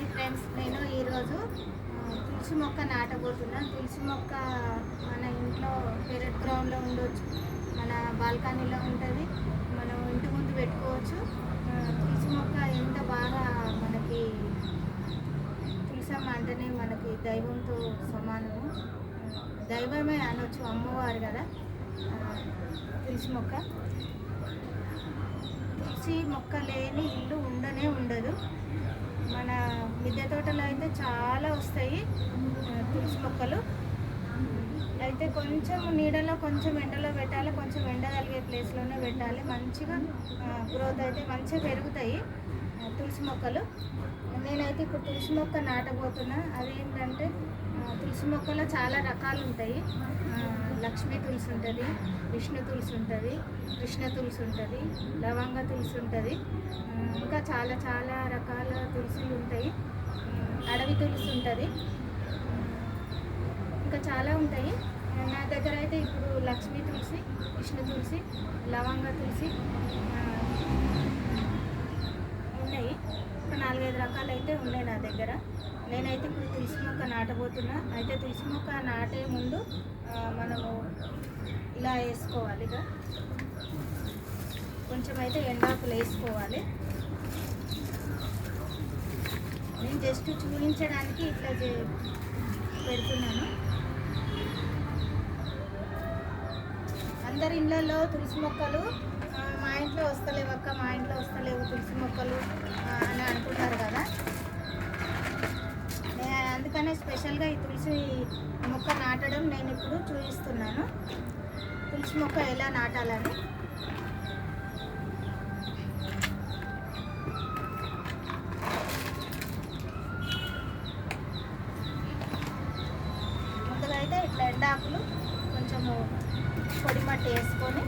Hi friends నేను ఈరోజు తులసి మొక్క నాటబోతున్నాను. తులసి మొక్క మన ఇంట్లో పెరట్ గ్రౌండ్లో ఉండొచ్చు మన బాల్కనీలో ఉంటుంది. మనం ఇంటి ముందు పెట్టుకోవచ్చు. తులసి మొక్క ఎంత బాగా మనకి తులసమ్మ అంటేనే మనకి దైవంతో సమానము. దైవమే అనొచ్చు అమ్మవారు కదా. తులసి మొక్క. తులసి మొక్క లేని ఇల్లు ఉండనే ఉండదు. మన మిద్దె తోటలో అయితే చాలా వస్తాయి తులసి మొక్కలు. అయితే కొంచెం నీడలో కొంచెం ఎండలో పెట్టాలి కొంచెం ఎండ కలిగే ప్లేస్లోనే పెట్టాలి. మంచిగా గ్రోత్ అయితే మంచిగా పెరుగుతాయి తులసి మొక్కలు. నేనైతే ఇప్పుడు తులసి మొక్క నాటబోతున్నా. అదేంటంటే తులసి మొక్కలో చాలా రకాలు ఉంటాయి లక్ష్మీ తులసి ఉంటుంది విష్ణు తులసి ఉంటుంది కృష్ణ తులసి ఉంటుంది లవంగ తులసి ఉంటుంది ఇంకా చాలా చాలా రకాల తులసిలు ఉంటాయి అడవి తులసి ఉంటుంది ఇంకా చాలా ఉంటాయి. నా దగ్గర అయితే ఇప్పుడు లక్ష్మీ తులసి విష్ణు తులసి లవంగ తులసి ఒక నాలుగైదు రకాలు అయితే ఉన్నాయి నా దగ్గర. నేనైతే ఇప్పుడు తులసి మొక్క నాటబోతున్నా. అయితే తులసి మొక్క నాటే ముందు మనము ఇలా వేసుకోవాలి ఇక. కొంచెం అయితే ఎండాకులు వేసుకోవాలి. నేను జస్ట్ చూపించడానికి ఇట్లా చే- పెడుతున్నాను. అందరి ఇళ్ళల్లో తులసి మొక్కలు మా ఇంట్లో వస్తలేవు అక్క మా ఇంట్లో వస్తలేవు తులసి మొక్కలు ఆ, అని అంటున్నారు కదా నే- అందుకనే స్పెషల్గా ఈ తులసి మొక్క నాటడం నేను ఇప్పుడు చూపిస్తున్నాను. తులసి మొక్క ఎలా నాటాలని ముందుగా అయితే ఇట్లా ఎండాకులు కొంచెము పొడి మట్టి వేసుకొని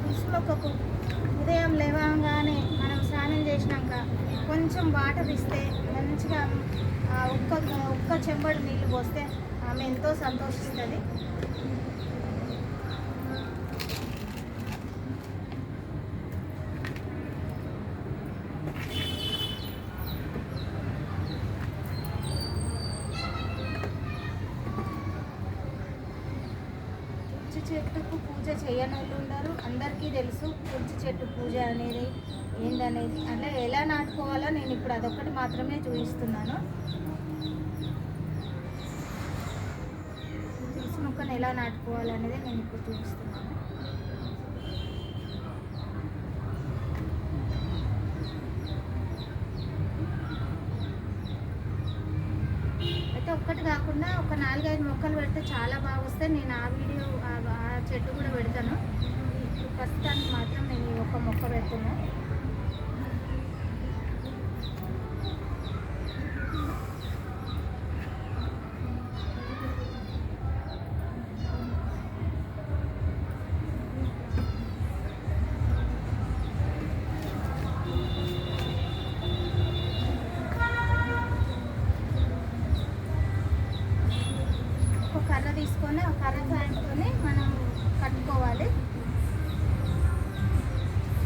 తులసి మొక్కకు ఉదయం లేవగానే మనం స్నానం చేసినాక కొంచెం వాటర్ ఇస్తే మంచిగా ఒక్క ఒక్క చెంబడి నీళ్ళు పోస్తే ఆమె ఎంతో సంతోషిస్తుంది తులసి చేయనోళ్ళు ఉన్నారు అందరికీ తెలుసు తులసి చెట్టు పూజ అనేది ఏందనేది. అంటే ఎలా నాటుకోవాలో నేను ఇప్పుడు అదొక్కటి మాత్రమే చూపిస్తున్నాను. తులసి మొక్కను ఎలా నాటుకోవాలనేది నేను ఇప్పుడు చూపిస్తున్నాను. ఒక్కటి కాకుండా ఒక నాలుగైదు మొక్కలు పెడితే చాలా బాగా వస్తాయి నేను ఆ వీడియో ఆ- చెట్టు కూడా పెడతాను. ఇప్పుడు ప్రస్తుతానికి మాత్రం నేను ఒక మొక్క పెడుతున్నాను తీసుకొని ఆ కర్ర సాయంతోనే మనం కట్టుకోవాలి.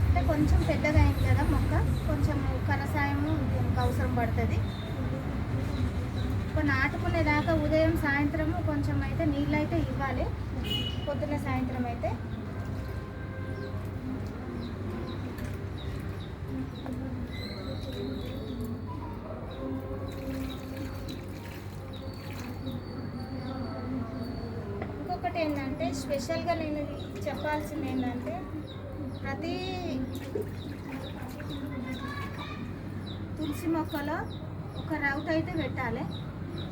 అంటే కొంచెం పెద్దగా అయింది కదా మొక్క కొంచెం కర్ర సాయము అవసరం పడుతుంది. ఇప్పుడు నాటుకునేదాకా ఉదయం సాయంత్రము కొంచెం అయితే నీళ్ళు అయితే ఇవ్వాలి. పొద్దున్న సాయంత్రం అయితే అంటే స్పెషల్గా నేను చెప్పాల్సింది ఏంటంటే ప్రతి తులసి మొక్కలో ఒక రౌత్ అయితే పెట్టాలి.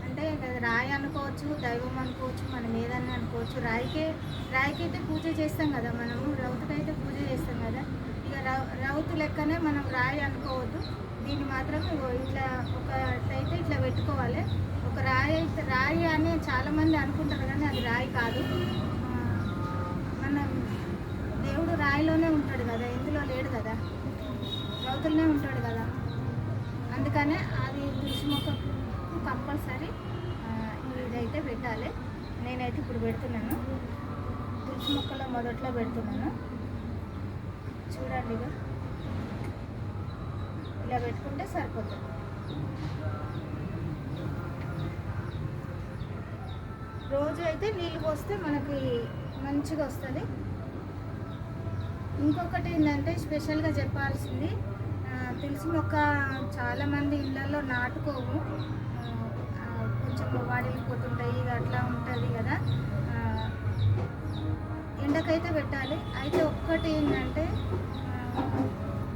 అంటే రాయి అనుకోవచ్చు దైవం అనుకోవచ్చు మనం ఏదన్నా అనుకోవచ్చు. రాయికే రాయికి అయితే పూజ చేస్తాం కదా మనము రౌతుకైతే పూజ చేస్తాం కదా. ఇక రౌ రౌతు లెక్కనే మనం రాయి అనుకోవద్దు. దీన్ని మాత్రం ఇట్లా ఇట్లా ఒకటైతే ఇట్లా పెట్టుకోవాలి. ఒక రాయి అయితే రాయి అని చాలామంది అనుకుంటారు కానీ అది రాయి కాదు ఆ, మనం దేవుడు రాయిలోనే ఉంటాడు కదా ఇందులో లేడు కదా. రౌతులనే ఉంటాడు కదా. అందుకనే అది తులసి మొక్కకు కంపల్సరీ ఇదైతే పెట్టాలి. నేనైతే ఇప్పుడు పెడుతున్నాను. తులసి మొక్కలో మొదట్లో పెడుతున్నాను. చూడండి ఇక ఇలా పెట్టుకుంటే సరిపోతుంది. రోజు అయితే నీళ్ళు పోస్తే మనకి మంచిగా వస్తుంది. ఇంకొకటి ఏంటంటే స్పెషల్గా చెప్పాల్సింది తులసి మొక్క చాలామంది ఇళ్ళల్లో ఆ, కొంచెం వాడిపోతుంటాయి అట్లా ఉంటుంది కదా. ఎండకైతే పెట్టాలి. అయితే ఒక్కటి ఏంటంటే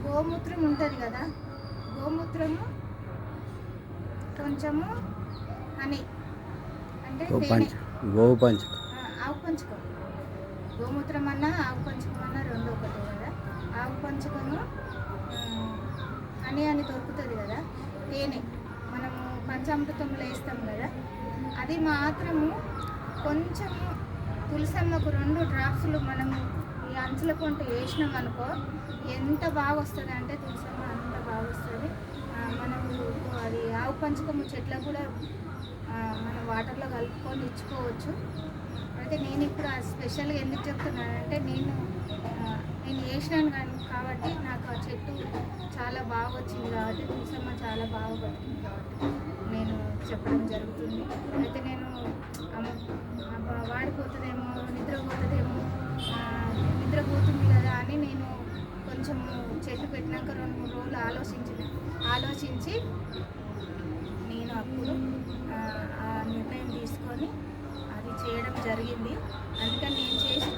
గోమూత్రం ఉంటుంది కదా. గోమూత్రము కొంచెము హనీ. అంటే గో తేనె. పంచ గోవు పంచ ఆ, ఆవు పంచకం. గోమూత్రం అన్నా ఆవు పంచకం అన్నా రెండు ఆవు పంచకము హనీ అని దొరుకుతుంది కదా తేనె. మనము పంచామృతంలో వేస్తాం కదా అది మాత్రము కొంచెము తులసమ్మకు రెండు డ్రాప్స్లు మనము ఈ అంచుల కొంట వేసినాం అనుకో ఎంత బాగా వస్తుంది అంటే తులసమ్మ అంత బాగా వస్తుంది. మనము అది ఆవు పంచకము చెట్లకు కూడా మనం వాటర్లో కలుపుకొని ఇచ్చుకోవచ్చు. అయితే నేను ఇప్పుడు ఆ స్పెషల్గా ఎందుకు చెప్తున్నానంటే నేను నేను చేసినాను కానీ కాబట్టి నాకు ఆ చెట్టు చాలా బాగా వచ్చింది కాబట్టి తులసమ్మ చాలా బాగా పడుతుంది కాబట్టి నేను చెప్పడం జరుగుతుంది. అయితే నేను వాడిపోతుందేమో నిద్రపోతుందేమో నిద్రపోతుంది కదా అని నేను కొంచెం చెట్టు పెట్టినాక రెండు మూడు రోజులు ఆలోచించిన. ఆలోచించి నేను అప్పుడు ఆ, ఆ నిర్ణయం తీసుకొని అది చేయడం జరిగింది. అందుకని నేను చేసి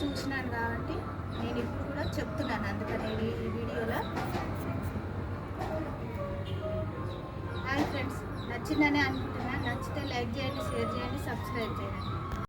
నచ్చిందని అనుకుంటున్నాను నచ్చితే లైక్ చేయండి షేర్ చేయండి సబ్స్క్రైబ్ చేయండి.